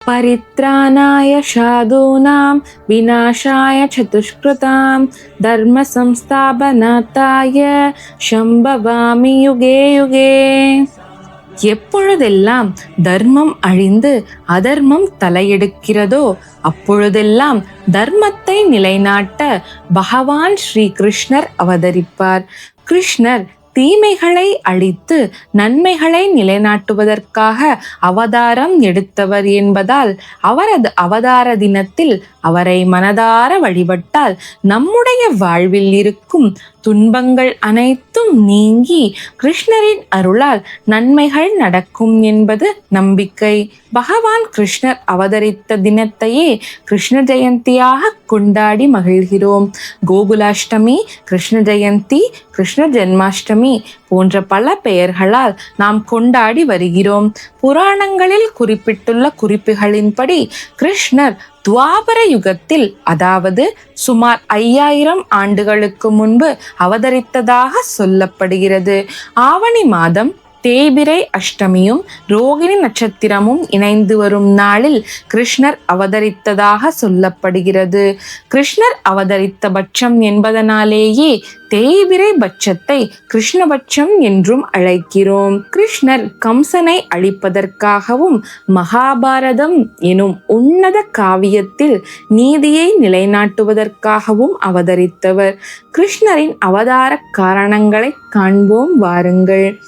परित्राणाय साधूनां विनाशाय चतुष्कृतां धर्मसंस्थापनाताय शम्भवामि युगे युगे எப்பொழுதெல்லாம் தர்மம் அழிந்து அதர்மம் தலையெடுக்கிறதோ அப்பொழுதெல்லாம் தர்மத்தை நிலைநாட்ட பகவான் ஸ்ரீ கிருஷ்ணர் அவதரிப்பார் கிருஷ்ணர் தீமைகளை அழித்து நன்மைகளை நிலைநாட்டுவதற்காக அவதாரம் எடுத்தவர் என்பதால் அவரது அவதார தினத்தில் அவரை மனதார வழிபட்டால் நம்முடைய வாழ்வில் இருக்கும் துன்பங்கள் அனைத்தும் நீங்கி கிருஷ்ணரின் அருளால் நன்மைகள் நடக்கும் என்பது நம்பிக்கை. பகவான் கிருஷ்ணர் அவதரித்த தினத்தையே கிருஷ்ண ஜெயந்தியாக கொண்டாடி மகிழ்கிறோம். கோகுலாஷ்டமி கிருஷ்ண ஜெயந்தி கிருஷ்ண ஜென்மாஷ்டமி போன்ற பல பெயர்களால் நாம் கொண்டாடி வருகிறோம். புராணங்களில் குறிப்பிட்டுள்ள குறிப்புகளின்படி கிருஷ்ணர் துவாபர யுகத்தில் அதாவது சுமார் ஐயாயிரம் ஆண்டுகளுக்கு முன்பு அவதரித்ததாக சொல்லப்படுகிறது. ஆவணி மாதம் தேய்பிரை அஷ்டமியும் ரோகிணி நட்சத்திரமும் இணைந்து வரும் நாளில் கிருஷ்ணர் அவதரித்ததாக சொல்லப்படுகிறது. கிருஷ்ணர் அவதரித்த பட்சம் என்பதனாலேயே தேய்பிரை பட்சத்தை கிருஷ்ணபட்சம் என்றும் அழைக்கிறோம். கிருஷ்ணர் கம்சனை அழிப்பதற்காகவும் மகாபாரதம் எனும் உன்னத காவியத்தில் நீதியை நிலைநாட்டுவதற்காகவும் அவதரித்தவர். கிருஷ்ணரின் அவதார காரணங்களை காண்போம் வாருங்கள்.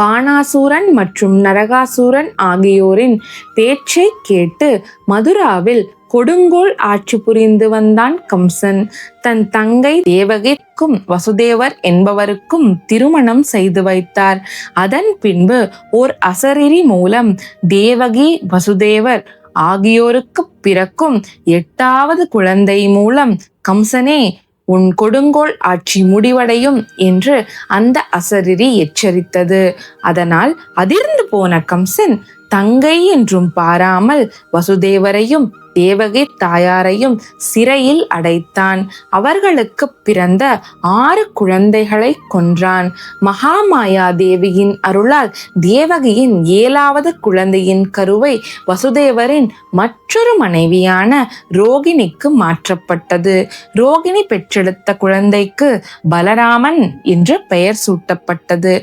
பானாசூரன் மற்றும் நரகாசூரன் ஆகியோரின் பேச்சை கேட்டு மதுராவில் கொடுங்கோல் ஆட்சி புரிந்து வந்தான் கம்சன். தன் தங்கை தேவகிக்கும் வசுதேவர் என்பவருக்கும் திருமணம் செய்து வைத்தார். அதன் பின்பு ஓர் அசரிரி மூலம் தேவகி வசுதேவர் ஆகியோருக்கு பிறக்கும் எட்டாவது குழந்தை மூலம் கம்சனே உன் கொடுங்கோல் ஆட்சி முடிவடையும் என்று அந்த அசரிரி எச்சரித்தது. அதனால் அதிர்ந்து போன கம்சன் தங்கை என்றும் பாராமல் வசுதேவரையும் தேவகி தாயாரையும் சிறையில் அடைத்தான். அவர்களுக்கு பிறந்த ஆறு குழந்தைகளை கொன்றான். மகாமாயா தேவியின் அருளால் தேவகியின் ஏழாவது குழந்தையின் கருவை வசுதேவரின் மற்றொரு மனைவியான ரோகிணிக்கு மாற்றப்பட்டது. ரோகிணி பெற்றெடுத்த குழந்தைக்கு பலராமன் என்று பெயர் சூட்டப்பட்டது.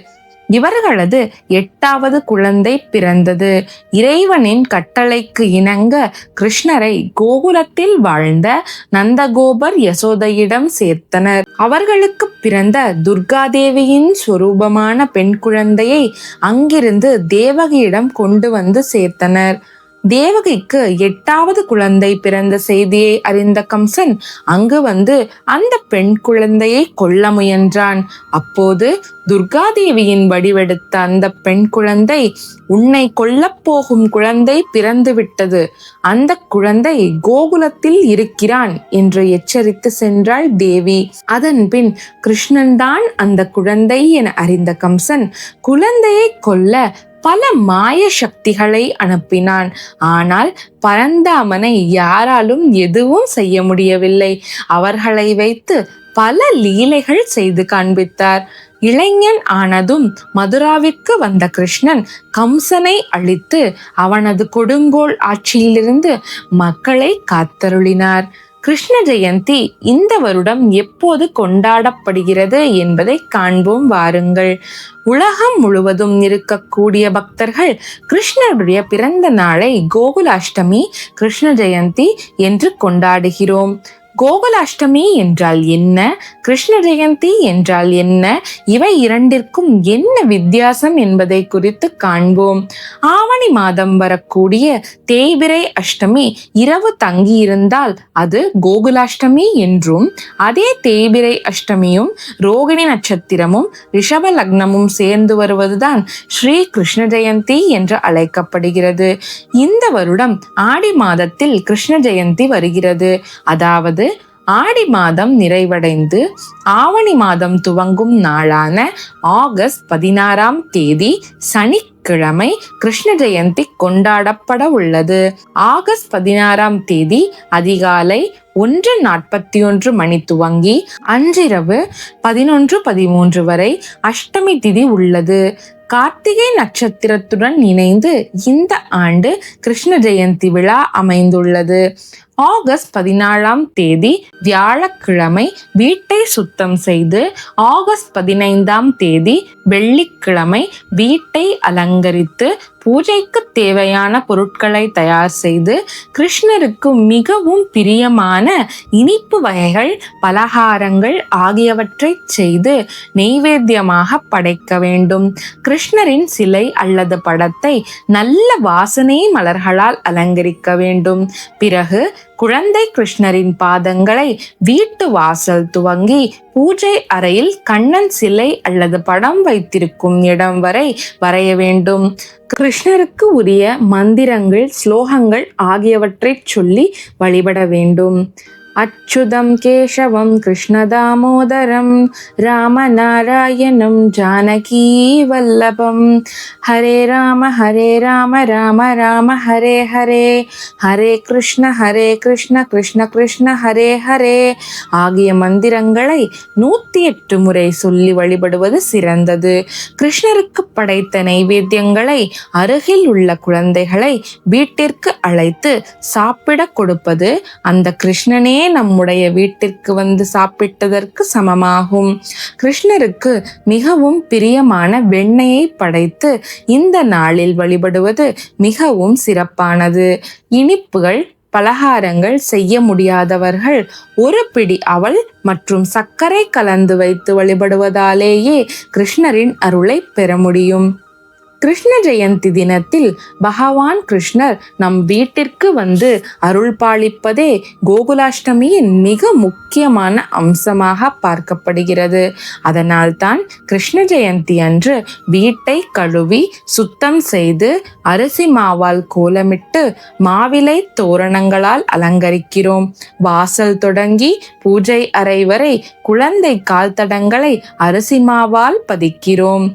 இவர்களது எட்டாவது குழந்தை பிறந்தது. இறைவனின் கட்டளைக்கு இணங்க கிருஷ்ணரை கோகுலத்தில் வாழ்ந்த நந்தகோபர் யசோதையிடம் சேர்த்தனர். அவர்களுக்கு பிறந்த துர்காதேவியின் சொரூபமான பெண் குழந்தையை அங்கிருந்து தேவகியிடம் கொண்டு வந்து சேர்த்தனர். தேவகைக்கு எட்டாவது குழந்தை பிறந்த செய்தியை அறிந்த கம்சன் அங்கு வந்து அந்த பெண் குழந்தையை கொல்ல முயன்றான். அப்போது துர்காதேவியின் வடிவெடுத்த அந்த பெண் குழந்தை உன்னை கொல்லப்போகும் குழந்தை பிறந்து விட்டது. அந்த குழந்தை கோகுலத்தில் இருக்கிறான் என்று எச்சரித்து சென்றாள் தேவி. அதன் பின் கிருஷ்ணன்தான் அந்த குழந்தை என அறிந்த கம்சன் குழந்தையை கொல்ல பல மாய சக்திகளை அனுப்பினான். ஆனால் பரந்தாமனை யாராலும் எதுவும் செய்ய முடியவில்லை. அவர்களை வைத்து பல லீலைகள் செய்து காண்பித்தார். இளைஞன் ஆனதும் மதுராவிற்கு வந்த கிருஷ்ணன் கம்சனை அழித்து அவனது கொடுங்கோல் ஆட்சியிலிருந்து மக்களை காத்தருளினார். கிருஷ்ண ஜெயந்தி இந்த வருடம் எப்போது கொண்டாடப்படுகிறது என்பதை காண்போம் வாருங்கள். உலகம் முழுவதும் இருக்கக்கூடிய பக்தர்கள் கிருஷ்ணருடைய பிறந்த நாளை கோகுலாஷ்டமி கிருஷ்ண ஜெயந்தி என்று கொண்டாடுகிறோம். கோகுலாஷ்டமி என்றால் என்ன? கிருஷ்ண ஜெயந்தி என்றால் என்ன? இவை இரண்டிற்கும் என்ன வித்தியாசம் என்பதை குறித்து காண்போம். ஆவணி மாதம் வரக்கூடிய தேய்பிரை அஷ்டமி இரவு தங்கியிருந்தால் அது கோகுலாஷ்டமி என்றும் அதே தேய்பிரை அஷ்டமியும் ரோகிணி நட்சத்திரமும் ரிஷப லக்னமும் சேர்ந்து வருவதுதான் ஸ்ரீ கிருஷ்ண ஜெயந்தி என்று அழைக்கப்படுகிறது. இந்த வருடம் ஆடி மாதத்தில் கிருஷ்ண ஜெயந்தி வருகிறது. அதாவது ஆடி மாதம் நிறைவடைந்து ஆவணி மாதம் துவங்கும் நாளான ஆகஸ்ட் பதினாறாம் தேதி சனிக்கிழமை கிருஷ்ண ஜெயந்தி கொண்டாடப்பட உள்ளது. ஆகஸ்ட் பதினாறாம் தேதி அதிகாலை ஒன்று நாற்பத்தி ஒன்று மணி துவங்கி அன்றிரவு பதினொன்று பதிமூன்று வரை அஷ்டமி திதி உள்ளது. கார்த்திகை நட்சத்திரத்துடன் இணைந்து இந்த ஆண்டு கிருஷ்ண ஜெயந்தி விழா அமைந்துள்ளது. ஆகஸ்ட் பதினாலாம் தேதி வியாழக்கிழமை வீட்டை சுத்தம் செய்து ஆகஸ்ட் பதினைந்தாம் தேதி வெள்ளிக்கிழமை வீட்டை அலங்கரித்து பூஜைக்கு தேவையான பொருட்களை தயார் செய்து கிருஷ்ணருக்கு மிகவும் பிரியமான இனிப்பு வகைகள் பலகாரங்கள் ஆகியவற்றை செய்து நெய்வேத்தியமாக படைக்க வேண்டும். கிருஷ்ணரின் சிலை அல்லது படத்தை நல்ல வாசனை மலர்களால் அலங்கரிக்க வேண்டும். பிறகு குழந்தை கிருஷ்ணரின் பாதங்களை வீட்டு வாசல் துவங்கி பூஜை அறையில் கண்ணன் சிலை அல்லது படம் வைத்திருக்கும் இடம் வரை வரைய வேண்டும். கிருஷ்ணருக்கு உரிய மந்திரங்கள் ஸ்லோகங்கள் ஆகியவற்றைச் சொல்லி வழிபட வேண்டும். அச்சுதம் கேசவம் கிருஷ்ணதாமோதரம் ராமநாராயணம் ஜானகி வல்லபம். ஹரே ராம ஹரே ராம ராம ராம ஹரே ஹரே. ஹரே கிருஷ்ண ஹரே கிருஷ்ண கிருஷ்ண கிருஷ்ண ஹரே ஹரே. ஆகிய மந்திரங்களை நூற்றி எட்டு முறை சொல்லி வழிபடுவது சிறந்தது. கிருஷ்ணருக்கு படைத்த நைவேத்தியங்களை அருகில் உள்ள குழந்தைகளை வீட்டிற்கு அழைத்து சாப்பிட கொடுப்பது அந்த கிருஷ்ணனே நம்முடைய வீட்டிற்கு வந்து சாப்பிட்டதற்கு சமமாகும். கிருஷ்ணருக்கு மிகவும் பிரியமான வெண்ணெயை படைத்து இந்த நாளில் வழிபடுவது மிகவும் சிறப்பானது. இனிப்புகள் பலகாரங்கள் செய்ய முடியாதவர்கள் ஒரு பிடி அவள் மற்றும் சர்க்கரை கலந்து வைத்து வழிபடுவதாலேயே கிருஷ்ணரின் அருளை பெற முடியும். கிருஷ்ண ஜெயந்தி தினத்தில் பகவான் கிருஷ்ணர் நம் வீட்டிற்கு வந்து அருள் பாலிப்பதே கோகுலாஷ்டமியின் மிக முக்கியமான அம்சமாக பார்க்கப்படுகிறது. அதனால்தான் கிருஷ்ண ஜெயந்தி அன்று வீட்டை கழுவி சுத்தம் செய்து அரிசி மாவால் கோலமிட்டு மாவிலை தோரணங்களால் அலங்கரிக்கிறோம். வாசல் தொடங்கி பூஜை அறை வரை குழந்தை கால் தடங்களை அரிசி மாவால் பதிக்கிறோம்.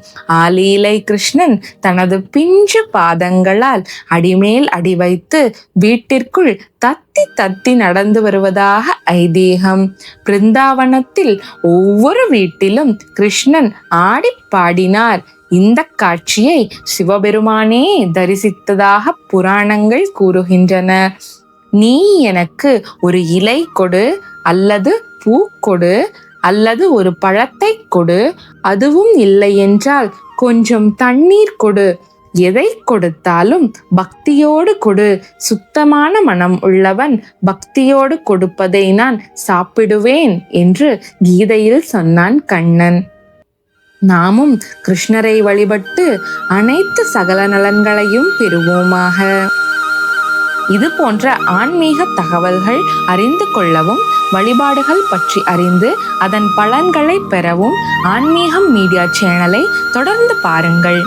ஆலீலை கிருஷ்ணன் தனது பிஞ்சு பாதங்களால் அடிமேல் அடி வைத்து வீட்டிற்குள் தத்தி தத்தி நடந்து வருவதாக ஐதீகம். பிருந்தாவனத்தில் ஒவ்வொரு வீட்டிலும் கிருஷ்ணன் ஆடி பாடினார். இந்த காட்சியை சிவபெருமானே தரிசித்ததாக புராணங்கள் கூறுகின்றன. நீ எனக்கு ஒரு இலை கொடு அல்லது பூ கொடு அல்லது ஒரு பழத்தை கொடு அதுவும் இல்லை என்றால் கொஞ்சம் தண்ணீர் கொடு. எதை கொடுத்தாலும் பக்தியோடு கொடு. சுத்தமான மனம் உள்ளவன் பக்தியோடு கொடுப்பதை நான் சாப்பிடுவேன் என்று கீதையில் சொன்னான் கண்ணன். நாமும் கிருஷ்ணரை வழிபட்டு அனைத்து சகல நலன்களையும் பெறுவோமாக. இது போன்ற ஆன்மீக தகவல்கள் அறிந்து கொள்ளவும் வழிபாடுகள் பற்றி அறிந்து அதன் பலன்களை பெறவும் ஆன்மீகம் மீடியா சேனலை தொடர்ந்து பாருங்கள்.